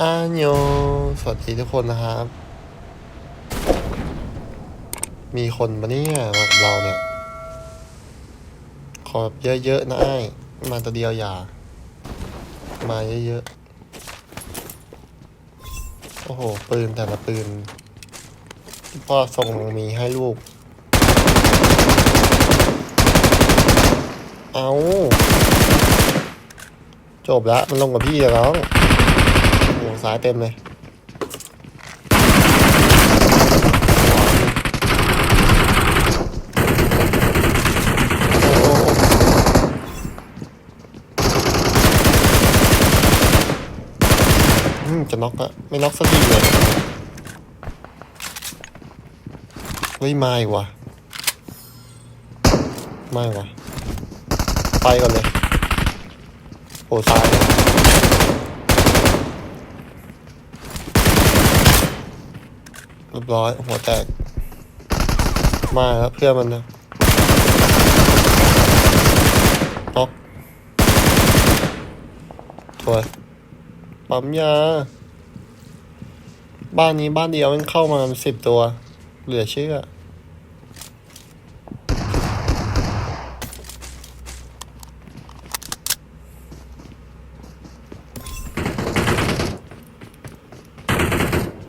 อาโยสวัสดีทุกคนนะครับ มีคนมาเนี่ยมากับเราเนี่ย ขอแบบเยอะๆนะไอ้มาตัวเดียวอย่า มาเยอะๆ โอ้โห ปืนแต่ละปืนพ่อส่งมีให้ลูก เอา จบแล้วมันลงกับพี่แล้ว หสายเต็มเลยจะน็อกอะไม่น็อกสักทีเลยเฮ้ยไม่ว่ะไม่ว่ะไปก่อนเลยโอ้ตายเลยเรียบร้อย หัวแตก มาแล้วเพื่อนมันนะน็อกถวยปั๊มยา บ้านนี้บ้านเดียวมันเข้ามาสิบตัว เหลือเชื่อ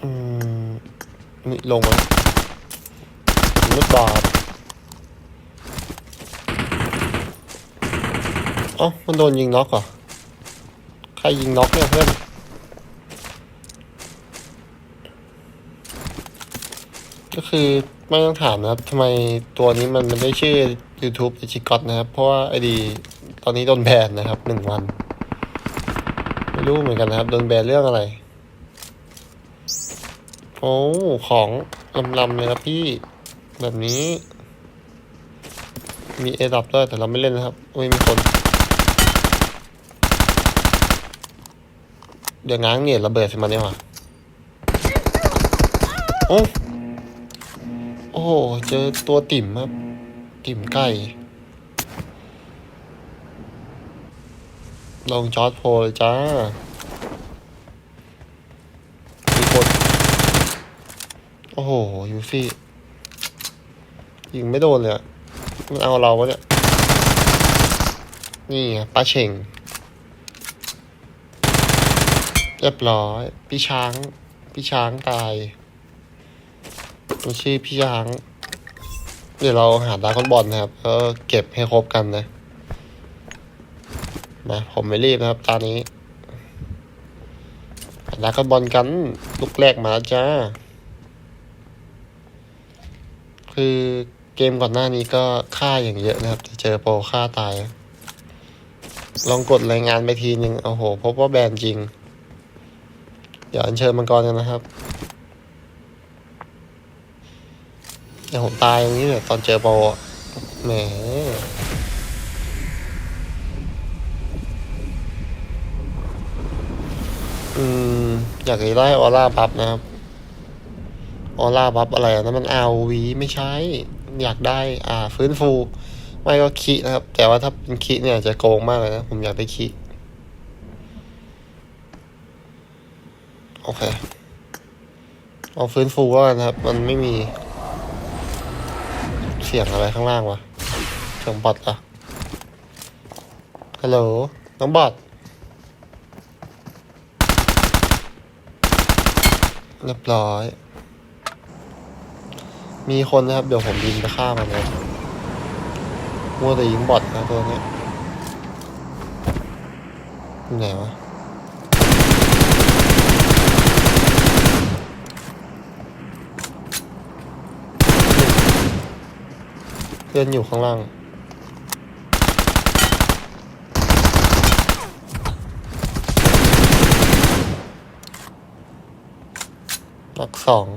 อืม นี่ลงมามุดบาดเอ้ามันโดนยิงน็อกเหรอ ใครยิงน็อกเนี่ยเพื่อนก็คือไม่ต้องถามนะครับทำไมตัวนี้มันมันได้ชื่อ YouTube อิชิกอตนะครับ เพราะว่าไอดีตอนนี้โดนแบนนะครับหนึ่งวัน ไม่รู้เหมือนกันนะครับ โดนแบนเรื่องอะไร โอ้ของลำๆเลยครับพี่แบบนี้ มีเอดับด้วยแต่เราไม่เล่นนะครับโอ้ยมีคน เดี๋ยวง้างเนี่ยระเบิดใส่มันเนี่ยว่ะโอ้โอ้เจอตัวติ่มครับ ติ่มไก่ลงจอร์ดโพลเลยจ้า มีคน โอ้โห ยูฟี่ยิงไม่โดนเลยอะมันเอาเราวะเนี่ย นี่ไงป้าเชงเรียบร้อย พี่ช้าง พี่ช้างตายมันชื่อพี่ช้าง เดี๋ยวเราหาดราก้นบอลนะครับแล้วเก็บให้ครบกันนะมาผมไม่รีบนะครับ ตอนนี้ หาดราก้นบอลกัน ลูกแรกมาแล้วจ้า คือเกมก่อนหน้านี้ก็ฆ่าอย่างเยอะนะครับเจอโปรฆ่าตาย ลองกดรายงานไปทีนึงโอ้โห พบว่าแบนจริง เดี๋ยวอัญเชิญมังกรกันนะครับเดี๋ยวผมตายอย่างนี้เลยตอนเจอโปรแหมอืม อยากจะได้ออร่าบัฟนะครับ ออร่าบัฟอะไรอะนั่นมันอาวีไม่ใช่อยากได้อ่าฟื้นฟู ไม่ก็คีนะครับ แต่ว่าถ้าเป็นคีเนี่ยจะโกงมากเลยนะ ผมอยากได้คีโอเค เอาฟื้นฟูก็นะครับ มันไม่มี เสียงอะไรข้างล่างวะเสียงบอทเหรอฮัลโหลน้องบอทเรียบร้อย มีคนนะครับ เดี๋ยวผมบินไปฆ่ามันนะมัวแต่ยิงบอทนะตัวนี้อยู่ไหนวะเพื่อนอยู่ข้างล่างนักสอง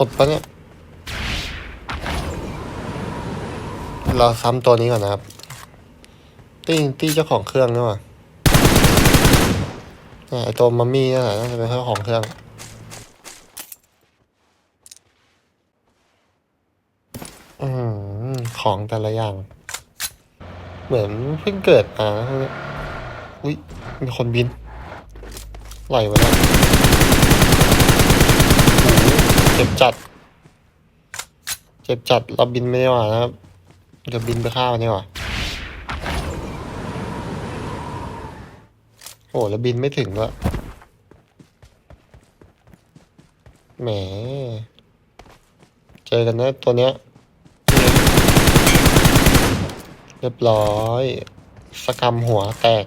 อดปะเนี่ย เราซ้ำตัวนี้ก่อนนะครับ ตี้ตี้เจ้าของเครื่องนี่หว่าเนี่ยไอตัวมัมมี่นั่นแหละน่าจะเป็นเจ้าของเครื่องอืมของแต่ละอย่าง เหมือนเพิ่งเกิดมานะพวกเนี้ยอุ้ยมีคนบินไหลมาแล้ว เจ็บจัด เจ็บจัดเราบินไม่ได้หว่านะครับจะบินไปฆ่ามันดีกว่าโอ้แล้วบินไม่ถึงด้วยแหม เจอกันนะตัวเนี้ย เรียบร้อย สกรรมหัวแตก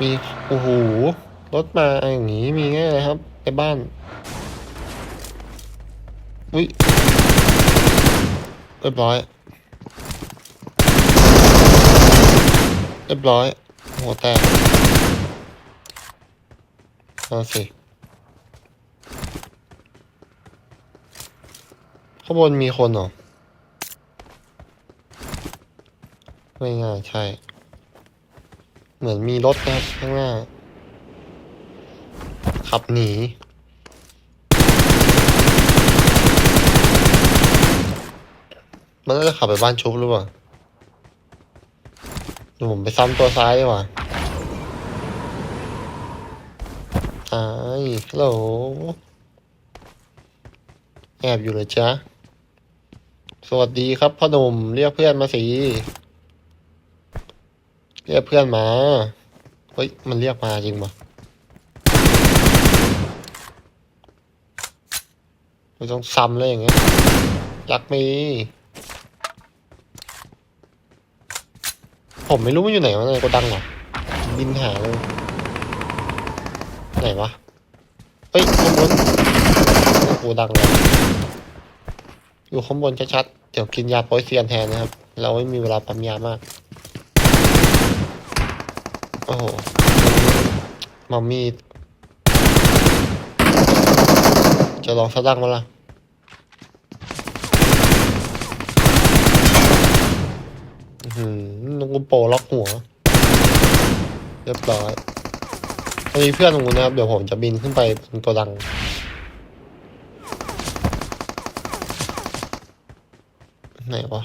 มี โอ้โห รถมาอย่างนี้มีง่ายเลยครับในบ้าน อุ้ยเรียบร้อยเรียบร้อย หัวแตกเอาสิข้างบนมีคนเหรอ ไม่ง่ายใช่ เหมือนมีรถนะข้างหน้า ขับหนีมันน่าจะขับไปบ้านชุบหรือเปล่าดี๋ยวผมไปซ้ำตัวซ้ายดีกว่าไอ้ฮัลโหลแอบอยู่เลยจ๊ะสวัสดีครับพ่อหนุ่มเรียกเพื่อนมาสิ เรียกเพื่อนมา เฮ้ย มันเรียกมาจริงปะ ไม่ต้องซ้ำเลยอย่างเงี้ยรักมี ผมไม่รู้มันอยู่ไหนวะในโกดังเหรอบินหาเลย ไหนวะ เฮ้ยข้างบนโกดังเลยอยู่ข้างบนชัดๆ เดี๋ยวกินยาโปรยเซียนแทนนะครับ เราไม่มีเวลาปั๊มยามาก โอ้โหมัมมี่ จะลองสะดังมาละอื้อหือลุงกุมโปล็อกหัว เรียบร้อยถ้ามีเพื่อนตรงนู้นนะครับ เดี๋ยวผมจะบินขึ้นไปบนตัวดัง ไหนวะ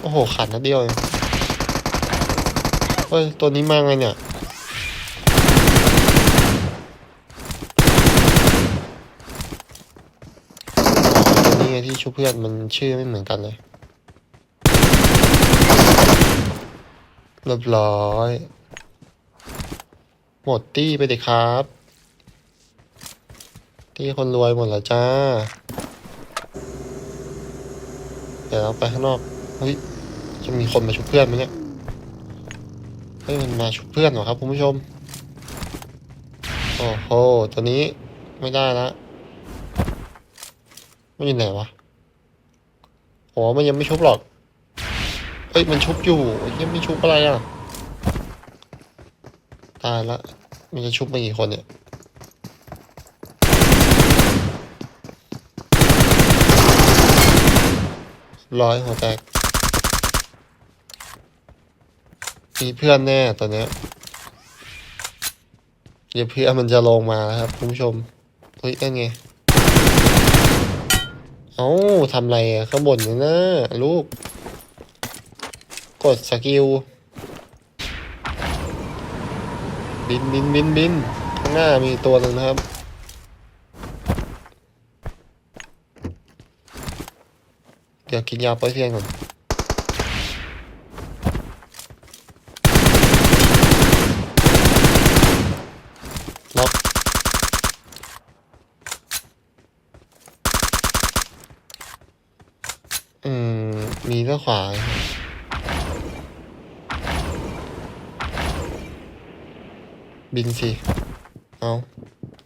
โอ้โห ขาดนัดเดียวเองเฮ้ย ตัวนี้มาไงเนี่ย ตัวนี้ ไงที่ชูเพื่อนมันชื่อไม่เหมือนกันเลยเรียบร้อย หมดตี้ไปดิครับ ตี้คนรวยหมดแล้วจ้า เดี๋ยวเราไปข้างนอกเฮ้ยจะมีคนมาชุบเพื่อนไหมเนี่ยเฮ้ยมันมาชุบเพื่อนเหรอครับคุณผู้ชม โอ้โหตัวนี้ไม่ได้ละ มันอยู่ไหนวะโอ้มันยังไม่ชุบหรอกเฮ้ยมันชุบอยู่ยังไม่ชุบอะไรอะตายละมันจะชุบมากี่คนเนี่ยร้อยหัวแตกมีเพื่อนแน่ตอนเนี้ยเดี๋ยวเพื่อนมันจะลงมาครับคุณผู้ชมเฮ้ยนั่นไง เอ้าทำไรอะข้างบนนี่นะลูก กดสกิล บินบินบินบินข้างหน้ามีตัวหนึ่งนะครับเดี๋ยวกินยาป้อยเซียนก่อน ล็อกอื มมีด้านขวาบินสิ เอา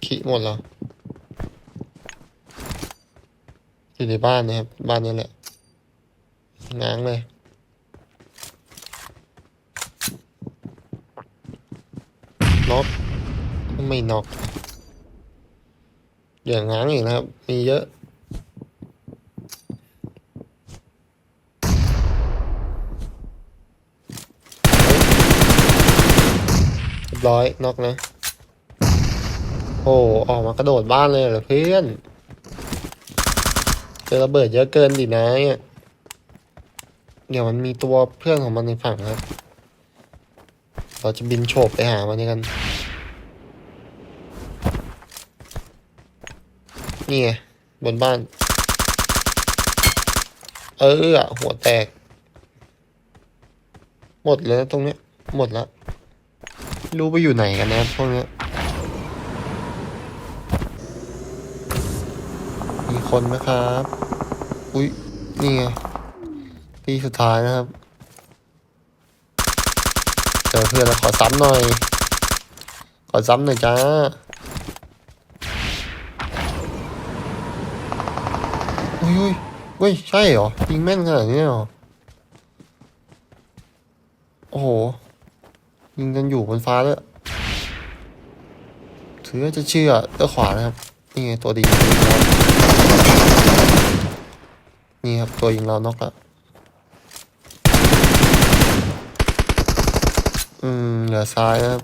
ขี้หมดแล้ว อยู่ในบ้านนะครับ บ้านนี้แหละง้างเลย น็อกไม่น็อกอย่างง้างอีกนะครับ มีเยอะเร้อยน็อกนะ โอ้ออกมากระโดดบ้านเลยเหรอเพื่อนเจอระเบิดเยอะเกินดินะเนี่ยเดี๋ยวมันมีตัวเพื่อนของมันในฝั่งครับ เราจะบินโฉบไปหามันกัน นี่ไงบนบ้าน เอออะหัวแตก หมดเลยนะตรงเนี้ยหมดแล้ว รู้ไปอยู่ไหนกันนะพวกเนี้ยมีคนไหมครับ อุ้ยนี่ไงที่สุดท้ายนะครับ เจอเพื่อนแล้วขอซ้ำหน่อย ขอซ้ำหน่อยจ้าอุ้ยอุ้ยเว้ยใช่เหรอยิงแม่นขนาดนี้เหรอ โอ้โห ยิงกันอยู่บนฟ้าเลยถือว่าจะเชื่อเลือขวานะครับ นี่ไงตัวดีนี่ครับตัวยิงเรานอกละอืมเหลือซ้ายนะครับ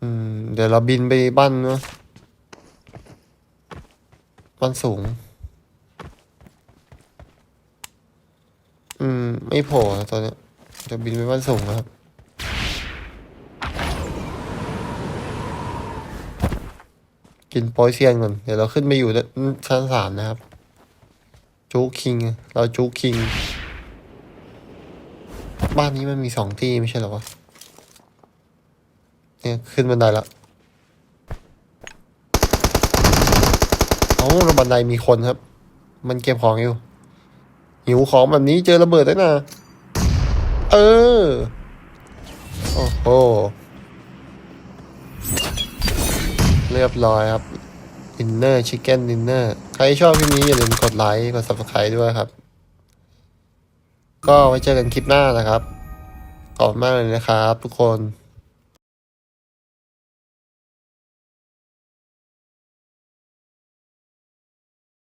อืม เดี๋ยวเราบินไปบ้านเนาะบ้านสูง อืม ไม่โผล่นะตัวเนี้ย จะบินไปบ้านสูงนะครับกินปอยเซียนก่อนเดี๋ยวเราขึ้นไปอยู่ชั้นสามนะครับ จู๊กคิง เราจู๊กคิง บ้านนี้มันมีสองที่ไม่ใช่หรอวะ เนี่ยขึ้นบันไดละเอาบันไดมีคนครับ มันเก็บของอยู่ หิวของแบบนี้เจอระเบิดได้นะ เออ โอ้โห เรียบร้อยครับอินเนอร์ชิคเก้นดินเนอร์ใครชอบคลิปนี้อย่าลืมกดไลค์ กด subscribe ด้วยครับ ก็ไว้เจอกันคลิปหน้านะครับ ขอบมากเลยนะครับทุกคน